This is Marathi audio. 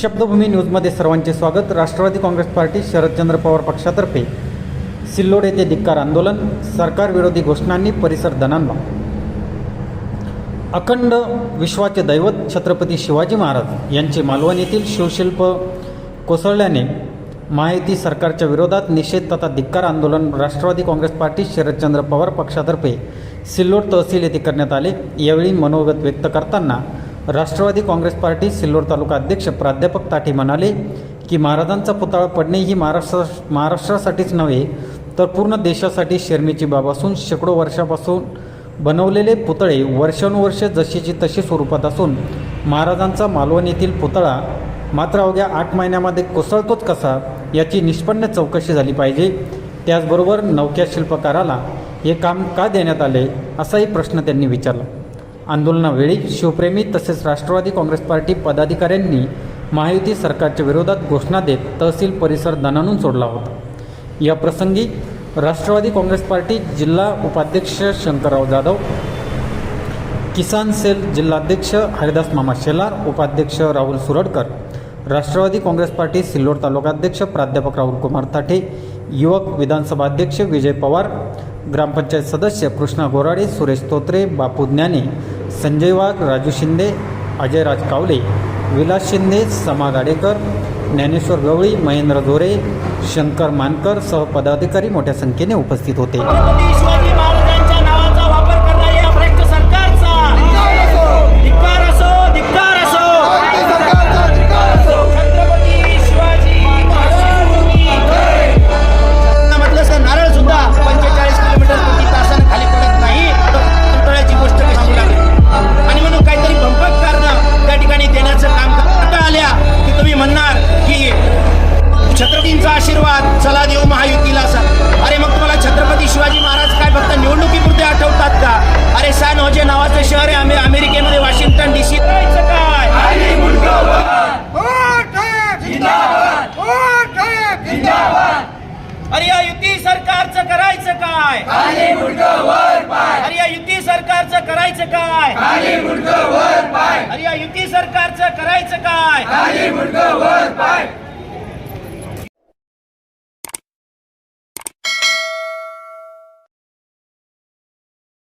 शब्दभूमी न्यूजमध्ये सर्वांचे स्वागत. राष्ट्रवादी काँग्रेस पार्टी शरदचंद्र पवार पक्षातर्फे सिल्लोड येथे धिक्कार आंदोलन सरकारविरोधी घोषणांनी परिसर दणाणला अखंड विश्वाचे दैवत छत्रपती शिवाजी महाराज यांचे मालवण येथील शिवशिल्प कोसळल्याने माहिती सरकारच्या विरोधात निषेध तथा धिक्कार आंदोलन राष्ट्रवादी काँग्रेस पार्टी शरदचंद्र पवार पक्षातर्फे सिल्लोड तहसील येथे करण्यात आले. यावेळी मनोगत व्यक्त करताना राष्ट्रवादी काँग्रेस पार्टी सिल्लोड तालुका अध्यक्ष प्राध्यापक ताठी म्हणाले की महाराजांचा पुतळा पडणे ही महाराष्ट्र महाराष्ट्रासाठीच नव्हे तर पूर्ण देशासाठी शर्मेची बाब असून शेकडो वर्षापासून बनवलेले पुतळे वर्षानुवर्षे जशीची तशी स्वरूपात असून महाराजांचा मालवण येथील पुतळा मात्र अवघ्या आठ महिन्यामध्ये कोसळतोच कसा याची निष्पन्न चौकशी झाली पाहिजे. त्याचबरोबर नवक्या शिल्पकाराला हे काम का देण्यात आले असाही प्रश्न त्यांनी विचारला. आंदोलनावेळी शिवप्रेमी तसेच राष्ट्रवादी काँग्रेस पार्टी पदाधिकाऱ्यांनी महायुती सरकारच्या विरोधात घोषणा देत तहसील परिसर दणानून सोडला होता. या प्रसंगी राष्ट्रवादी काँग्रेस पार्टी जिल्हा उपाध्यक्ष शंकरराव जाधव किसान सेल जिल्हाध्यक्ष हरिदास मामा शेलार उपाध्यक्ष राहुल सुरडकर राष्ट्रवादी काँग्रेस पार्टी सिल्लोड तालुकाध्यक्ष प्राध्यापक राहुल कुमार ताठे युवक विधानसभा अध्यक्ष विजय पवार ग्रामपंचायत सदस्य कृष्णा गोराडे सुरेश तोत्रे बापू ज्ञाने संजय वाघ राजू शिंदे अजय राज कावले विलास शिंदे समा गाडेकर ज्ञानेश्वर गवळी महेंद्र धोरे शंकर मानकर सह पदाधिकारी मोठ्या संख्येने उपस्थित होते. सरकारचं करायचं काय? अरे या युती सरकारचं करायचं काय? अरे या युती सरकारचं करायचं काय?